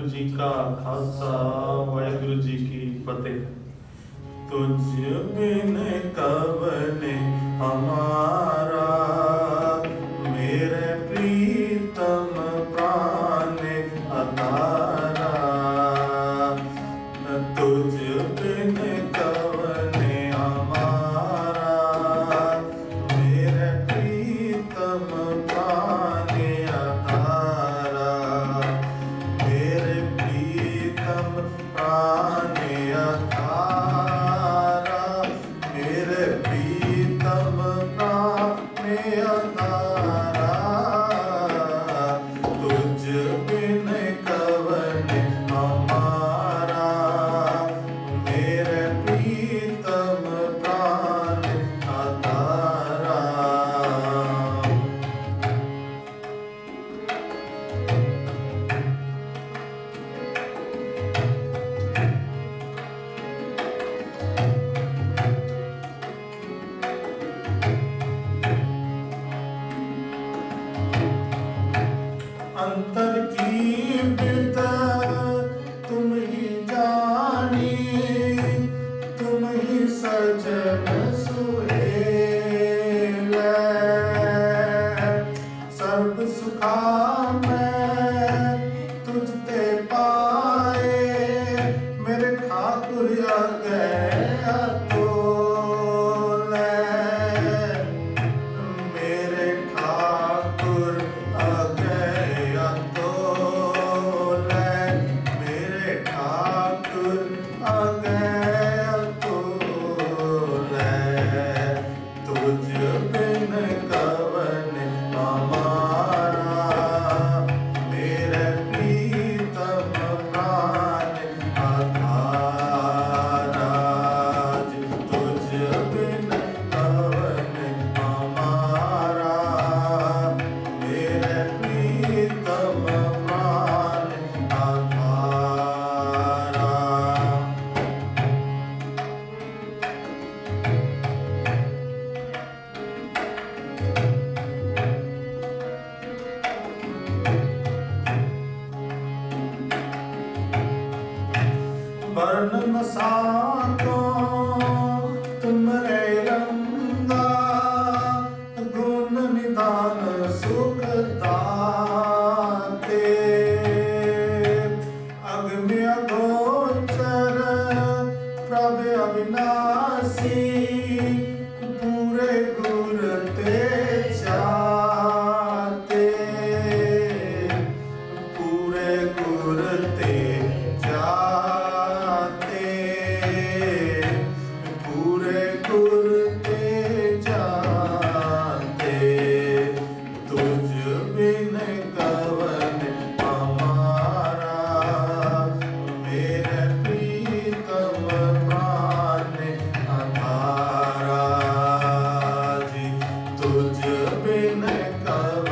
ਜੀ ਕਾ ਖਾਲਸਾ ਵਾਹਿਗੁਰੂ ਜੀ ਕੀ ਫਤਿਹ। ਤੁਝ ਬਿਨ ਕਵਨੇ ਹਮਾਰਾ Aniyata में कब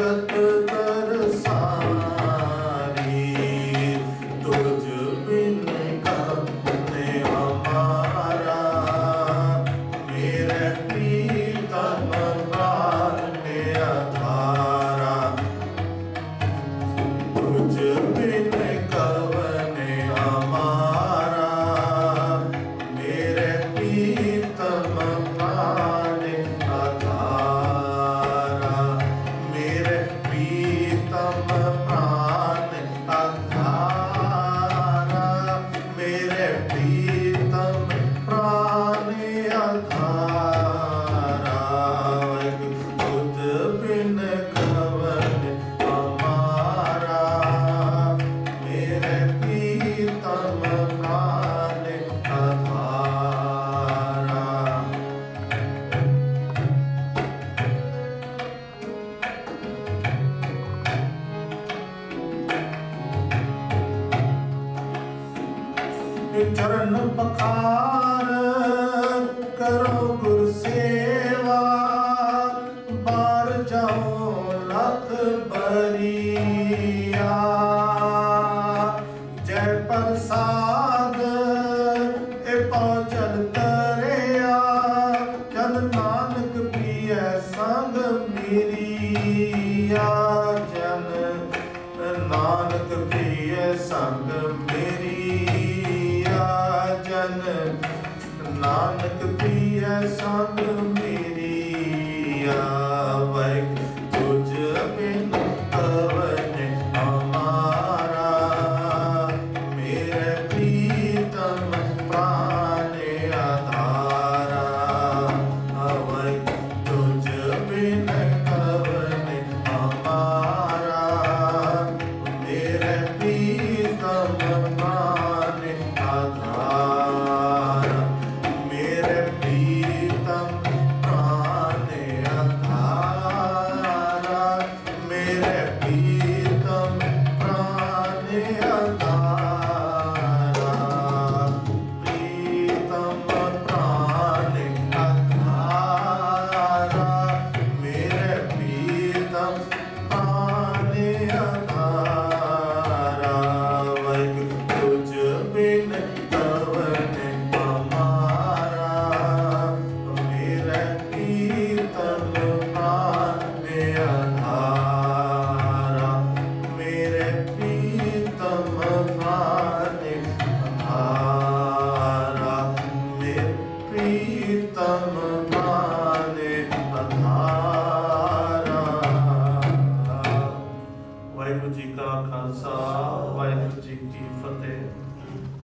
good. ਚਰਨ ਪਖਾਰ ਕਰੋ ਗੁਰ ਸੇਵਾ। ਬਾਰ ਜਾਓ ਲਖ ਬਰੀਆ। ਜੈ ਪ੍ਰਸਾਦ ਇਹ ਪਹੁੰਚਨ ਤਰਿਆ। ਜਨ ਨਾਨਕ ਪੀਐ ਸੰਗ ਮੇਰੀਆ ਜਨ ਨਾਨਕ ਪ੍ਰਿਯ ਸੰਗ ਸੰਗ ਮੇਰੀਆ ਵੈ ਤੁਝ ਬਿਨ ਕਵਨ ਹਮਾਰਾ। ਮੇਰੇ ਪ੍ਰੀਤਮ ਪ੍ਰਾਨੇ ਆਧਾਰਾ। ਅਵੈ ਤੁਝ ਬਿਨ ਕਵਨ ਹਮਾਰਾ। ਮੇਰੇ ਪ੍ਰੀਤਮ